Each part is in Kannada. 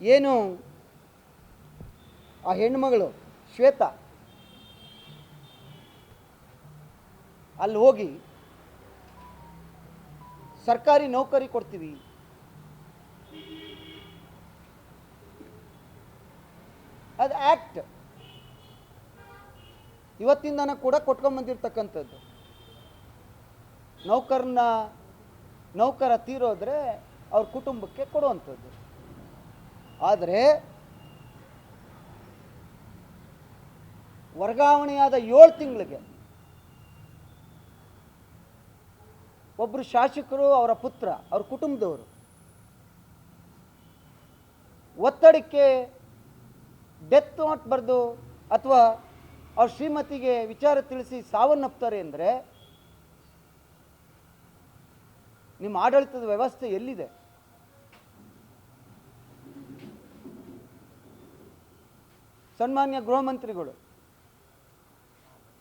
ಏನು? ಆ ಹೆಣ್ಮಗಳು ಶ್ವೇತ. ಅಲ್ಲಿ ಹೋಗಿ ಸರ್ಕಾರಿ ನೌಕರಿ ಕೊಡ್ತೀವಿ. ಅದು ಆ್ಯಕ್ಟ್ ಇವತ್ತಿಂದನ ಕೂಡ ಕೊಟ್ಕೊಂಬಂದಿರ್ತಕ್ಕಂಥದ್ದು ನೌಕರನ್ನ ನೌಕರ ತೀರೋದ್ರೆ ಅವ್ರ ಕುಟುಂಬಕ್ಕೆ ಕೊಡುವಂಥದ್ದು. ಆದರೆ ವರ್ಗಾವಣೆಯಾದ ಏಳು ತಿಂಗಳಿಗೆ ಒಬ್ಬರು ಶಾಸಕರು ಅವರ ಪುತ್ರ, ಅವ್ರ ಕುಟುಂಬದವರು ಒತ್ತಡಕ್ಕೆ ಡೆತ್ ನೋಟ್ ಬರೆದು ಅಥವಾ ಅವ್ರ ಶ್ರೀಮತಿಗೆ ವಿಚಾರ ತಿಳಿಸಿ ಸಾವನ್ನಪ್ತಾರೆ ಅಂದರೆ ನಿಮ್ಮ ಆಡಳಿತದ ವ್ಯವಸ್ಥೆ ಎಲ್ಲಿದೆ? ಸನ್ಮಾನ್ಯ ಗೃಹ ಮಂತ್ರಿಗಳು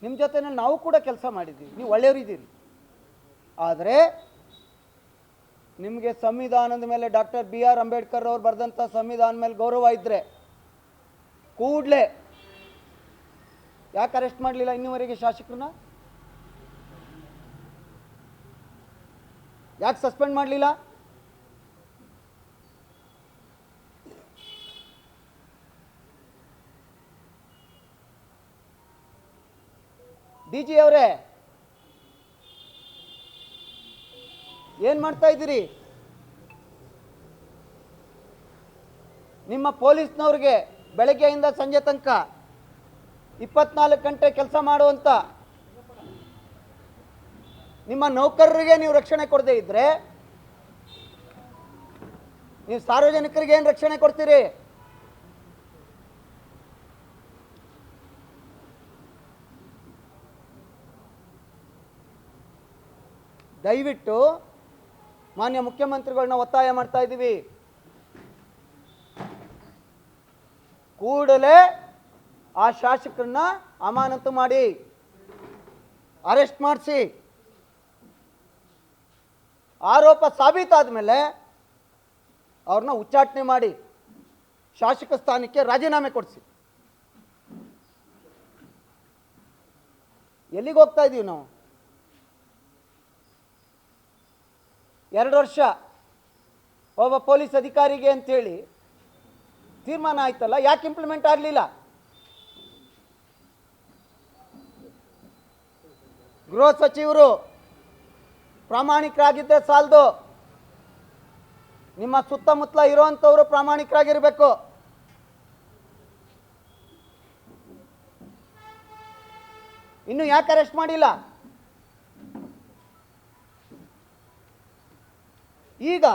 ನಿಮ್ಮ ಜೊತೆನ ನಾವು ಕೂಡ ಕೆಲಸ ಮಾಡಿದ್ದೀವಿ, ನೀವು ಒಳ್ಳೆಯವರಿದ್ದೀರಿ ಆದರೆ ನಿಮಗೆ ಸಂವಿಧಾನದ ಮೇಲೆ ಡಾಕ್ಟರ್ ಬಿ ಆರ್ ಅಂಬೇಡ್ಕರ್ ಅವರು ಬರೆದಂಥ ಸಂವಿಧಾನ ಮೇಲೆ ಗೌರವ ಇದ್ದರೆ ಕೂಡಲೇ ಯಾಕೆ ಅರೆಸ್ಟ್ ಮಾಡಲಿಲ್ಲ ಇನ್ನೂವರೆಗೆ ಶಾಸಕರನ್ನ? ಯಾಕೆ ಸಸ್ಪೆಂಡ್ ಮಾಡಲಿಲ್ಲ? ಡಿ ಜಿ ಅವರೇ. ಏನು ಮಾಡ್ತಾ ಇದ್ದೀರಿ? ನಿಮ್ಮ ಪೊಲೀಸ್ನವ್ರಿಗೆ ಬೆಳಗ್ಗೆಯಿಂದ ಸಂಜೆ ತನಕ ಇಪ್ಪತ್ನಾಲ್ಕು ಗಂಟೆ ಕೆಲಸ ಮಾಡುವಂತ ನಿಮ್ಮ ನೌಕರರಿಗೆ ನೀವು ರಕ್ಷಣೆ ಕೊಡದೇ ಇದ್ರೆ, ನೀವು ಸಾರ್ವಜನಿಕರಿಗೆ ಏನು ರಕ್ಷಣೆ ಕೊಡ್ತೀರಿ? ದಯವಿಟ್ಟು ಮಾನ್ಯ ಮುಖ್ಯಮಂತ್ರಿಗಳನ್ನ ಒತ್ತಾಯ ಮಾಡ್ತಾ ಇದ್ದೀವಿ. ಕೂಡಲೇ ಆ ಶಾಸಕರನ್ನ ಅಮಾನತು ಮಾಡಿ, ಅರೆಸ್ಟ್ ಮಾಡಿಸಿ. ಆರೋಪ ಸಾಬೀತಾದ ಮೇಲೆ ಅವ್ರನ್ನ ಉಚ್ಚಾಟನೆ ಮಾಡಿ, ಶಾಸಕ ಸ್ಥಾನಕ್ಕೆ ರಾಜೀನಾಮೆ ಕೊಡಿಸಿ. ಎಲ್ಲಿಗೆ ಹೋಗ್ತಾ ಇದ್ದೀವಿ ನಾವು? ಎರಡು ವರ್ಷ ಒಬ್ಬ ಪೊಲೀಸ್ ಅಧಿಕಾರಿಗೆ ಅಂತೇಳಿ ತೀರ್ಮಾನ ಆಯ್ತಲ್ಲ, ಯಾಕೆ ಇಂಪ್ಲಿಮೆಂಟ್ ಆಗಲಿಲ್ಲ? ಗೃಹ ಸಚಿವರು ಪ್ರಾಮಾಣಿಕರಾಗಿದ್ದರೆ ಸಾಲದು. ನಿಮ್ಮ ಸುತ್ತಮುತ್ತಲ ಇರುವಂಥವರು ಪ್ರಾಮಾಣಿಕರಾಗಿರಬೇಕು. ಇನ್ನು ಯಾಕೆ ಅರೆಸ್ಟ್ ಮಾಡಿಲ್ಲ? ಈಗ